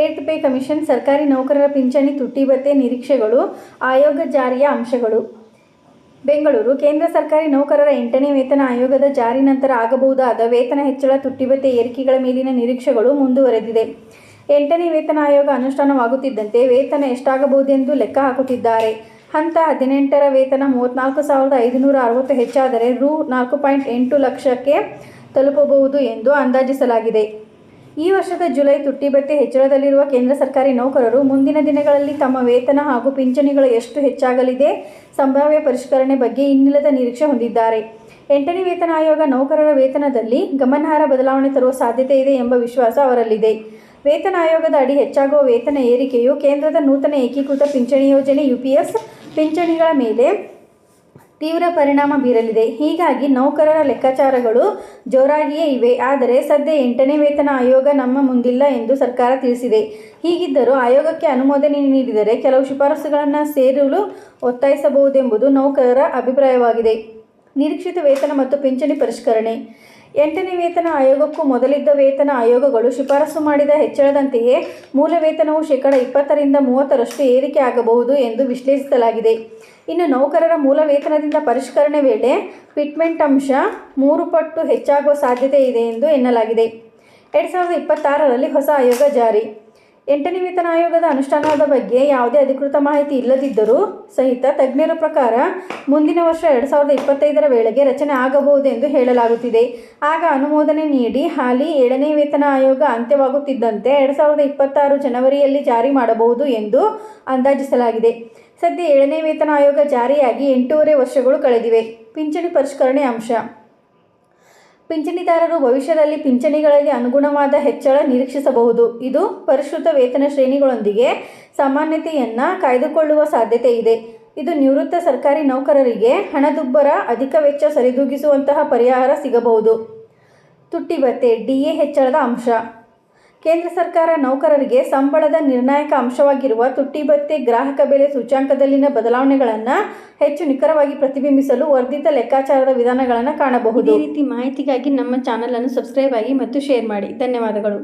ಏಳ್ತ್ pay commission ಸರ್ಕಾರಿ ನೌಕರರ ಪಿಂಚಣಿ ತುಟ್ಟಿ ಭತ್ತೆ ನಿರೀಕ್ಷೆಗಳು ಆಯೋಗ ಜಾರಿಯ ಅಂಶಗಳು. ಬೆಂಗಳೂರು, ಕೇಂದ್ರ ಸರ್ಕಾರಿ ನೌಕರರ ಎಂಟನೇ ವೇತನ ಆಯೋಗದ ಜಾರಿ ನಂತರ ಆಗಬಹುದಾದ ವೇತನ ಹೆಚ್ಚಳ, ತುಟ್ಟಿ ಭತ್ತೆ ಏರಿಕೆಗಳ ಮೇಲಿನ ನಿರೀಕ್ಷೆಗಳು ಮುಂದುವರೆದಿದೆ. ಎಂಟನೇ ವೇತನ ಆಯೋಗ ಅನುಷ್ಠಾನವಾಗುತ್ತಿದ್ದಂತೆ ವೇತನ ಎಷ್ಟಾಗಬಹುದೆಂದು ಲೆಕ್ಕ ಹಾಕುತ್ತಿದ್ದಾರೆ. ಹಂತ ಹದಿನೆಂಟರ ವೇತನ ಮೂವತ್ನಾಲ್ಕು ಸಾವಿರದ ಐದುನೂರ ಅರವತ್ತು ಹೆಚ್ಚಾದರೆ ರು ನಾಲ್ಕು ಪಾಯಿಂಟ್ ಎಂಟು ಲಕ್ಷಕ್ಕೆ ತಲುಪಬಹುದು ಎಂದು ಅಂದಾಜಿಸಲಾಗಿದೆ. ಈ ವರ್ಷದ ಜುಲೈ ತುಟ್ಟಿ ಭತ್ಯೆ ಹೆಚ್ಚಳದಲ್ಲಿರುವ ಕೇಂದ್ರ ಸರ್ಕಾರಿ ನೌಕರರು ಮುಂದಿನ ದಿನಗಳಲ್ಲಿ ತಮ್ಮ ವೇತನ ಹಾಗೂ ಪಿಂಚಣಿಗಳು ಎಷ್ಟು ಹೆಚ್ಚಾಗಲಿದೆ ಸಂಭಾವ್ಯ ಪರಿಷ್ಕರಣೆ ಬಗ್ಗೆ ಇನ್ನಿಲ್ಲದ ನಿರೀಕ್ಷೆ ಹೊಂದಿದ್ದಾರೆ. ಎಂಟನೇ ವೇತನ ಆಯೋಗ ನೌಕರರ ವೇತನದಲ್ಲಿ ಗಮನಾರ್ಹ ಬದಲಾವಣೆ ತರುವ ಸಾಧ್ಯತೆ ಇದೆ ಎಂಬ ವಿಶ್ವಾಸ ಅವರಲ್ಲಿದೆ. ವೇತನ ಆಯೋಗದ ಅಡಿ ಹೆಚ್ಚಾಗುವ ವೇತನ ಏರಿಕೆಯು ಕೇಂದ್ರದ ನೂತನ ಏಕೀಕೃತ ಪಿಂಚಣಿ ಯೋಜನೆ ಯುಪಿಎಸ್ ಪಿಂಚಣಿಗಳ ಮೇಲೆ ತೀವ್ರ ಪರಿಣಾಮ ಬೀರಲಿದೆ. ಹೀಗಾಗಿ ನೌಕರರ ಲೆಕ್ಕಾಚಾರಗಳು ಜೋರಾಗಿಯೇ ಇವೆ. ಆದರೆ ಸದ್ಯ ಎಂಟನೇ ವೇತನ ಆಯೋಗ ನಮ್ಮ ಮುಂದಿಲ್ಲ ಎಂದು ಸರ್ಕಾರ ತಿಳಿಸಿದೆ. ಹೀಗಿದ್ದರೂ ಆಯೋಗಕ್ಕೆ ಅನುಮೋದನೆ ನೀಡಿದರೆ ಕೆಲವು ಶಿಫಾರಸುಗಳನ್ನು ಸೇರಲು ಒತ್ತಾಯಿಸಬಹುದೆಂಬುದು ನೌಕರರ ಅಭಿಪ್ರಾಯವಾಗಿದೆ. ನಿರೀಕ್ಷಿತ ವೇತನ ಮತ್ತು ಪಿಂಚಣಿ ಪರಿಷ್ಕರಣೆ ಎಂಟನೇ ವೇತನ ಆಯೋಗಕ್ಕೂ ಮೊದಲಿದ್ದ ವೇತನ ಆಯೋಗಗಳು ಶಿಫಾರಸು ಮಾಡಿದ ಹೆಚ್ಚಳದಂತೆಯೇ ಮೂಲ ವೇತನವು ಶೇಕಡ ಇಪ್ಪತ್ತರಿಂದ ಮೂವತ್ತರಷ್ಟು ಏರಿಕೆ ಆಗಬಹುದು ಎಂದು ವಿಶ್ಲೇಷಿಸಲಾಗಿದೆ. ಇನ್ನು ನೌಕರರ ಮೂಲ ವೇತನದಿಂದ ಪರಿಷ್ಕರಣೆ ವೇಳೆ ಫಿಟ್ಮೆಂಟ್ ಅಂಶ ಮೂರು ಪಟ್ಟು ಹೆಚ್ಚಾಗುವ ಸಾಧ್ಯತೆ ಇದೆ ಎಂದು ಎನ್ನಲಾಗಿದೆ. ಎರಡು ಸಾವಿರದ ಇಪ್ಪತ್ತಾರರಲ್ಲಿ ಹೊಸ ಆಯೋಗ ಜಾರಿ. ಎಂಟನೇ ವೇತನ ಆಯೋಗದ ಅನುಷ್ಠಾನದ ಬಗ್ಗೆ ಯಾವುದೇ ಅಧಿಕೃತ ಮಾಹಿತಿ ಇಲ್ಲದಿದ್ದರೂ ಸಹಿತ ತಜ್ಞರ ಪ್ರಕಾರ ಮುಂದಿನ ವರ್ಷ ಎರಡು ಸಾವಿರದ ಇಪ್ಪತ್ತೈದರ ವೇಳೆಗೆ ರಚನೆ ಆಗಬಹುದು ಎಂದು ಹೇಳಲಾಗುತ್ತಿದೆ. ಆಗ ಅನುಮೋದನೆ ನೀಡಿ ಹಾಲಿ ಏಳನೇ ವೇತನ ಆಯೋಗ ಅಂತ್ಯವಾಗುತ್ತಿದ್ದಂತೆ ಎರಡು ಸಾವಿರದ ಇಪ್ಪತ್ತಾರು ಜನವರಿಯಲ್ಲಿ ಜಾರಿ ಮಾಡಬಹುದು ಎಂದು ಅಂದಾಜಿಸಲಾಗಿದೆ. ಸದ್ಯ ಏಳನೇ ವೇತನ ಆಯೋಗ ಜಾರಿಯಾಗಿ ಎಂಟೂವರೆ ವರ್ಷಗಳು ಕಳೆದಿವೆ. ಪಿಂಚಣಿ ಪರಿಷ್ಕರಣೆ ಅಂಶ ಪಿಂಚಣಿದಾರರು ಭವಿಷ್ಯದಲ್ಲಿ ಪಿಂಚಣಿಗಳಲ್ಲಿ ಅನುಗುಣವಾದ ಹೆಚ್ಚಳ ನಿರೀಕ್ಷಿಸಬಹುದು. ಇದು ಪರಿಷ್ಕೃತ ವೇತನ ಶ್ರೇಣಿಗಳೊಂದಿಗೆ ಸಾಮಾನ್ಯತೆಯನ್ನು ಕಾಯ್ದುಕೊಳ್ಳುವ ಸಾಧ್ಯತೆ ಇದೆ. ಇದು ನಿವೃತ್ತ ಸರ್ಕಾರಿ ನೌಕರರಿಗೆ ಹಣದುಬ್ಬರ, ಅಧಿಕ ವೆಚ್ಚ ಸರಿದೂಗಿಸುವಂತಹ ಪರಿಹಾರ ಸಿಗಬಹುದು. ತುಟ್ಟಿ ಡಿ ಡಿಎ ಹೆಚ್ಚಳದ ಅಂಶ. ಕೇಂದ್ರ ಸರ್ಕಾರ ನೌಕರರಿಗೆ ಸಂಬಳದ ನಿರ್ಣಾಯಕ ಅಂಶವಾಗಿರುವ ತುಟ್ಟಿ ಭತ್ಯೆ ಗ್ರಾಹಕ ಬೆಲೆ ಸೂಚ್ಯಾಂಕದಲ್ಲಿನ ಬದಲಾವಣೆಗಳನ್ನು ಹೆಚ್ಚು ನಿಖರವಾಗಿ ಪ್ರತಿಬಿಂಬಿಸಲು ವರ್ಧಿತ ಲೆಕ್ಕಾಚಾರದ ವಿಧಾನಗಳನ್ನು ಕಾಣಬಹುದು. ಈ ರೀತಿ ಮಾಹಿತಿಗಾಗಿ ನಮ್ಮ ಚಾನಲನ್ನು ಸಬ್ಸ್ಕ್ರೈಬ್ ಆಗಿ ಮತ್ತು ಶೇರ್ ಮಾಡಿ. ಧನ್ಯವಾದಗಳು.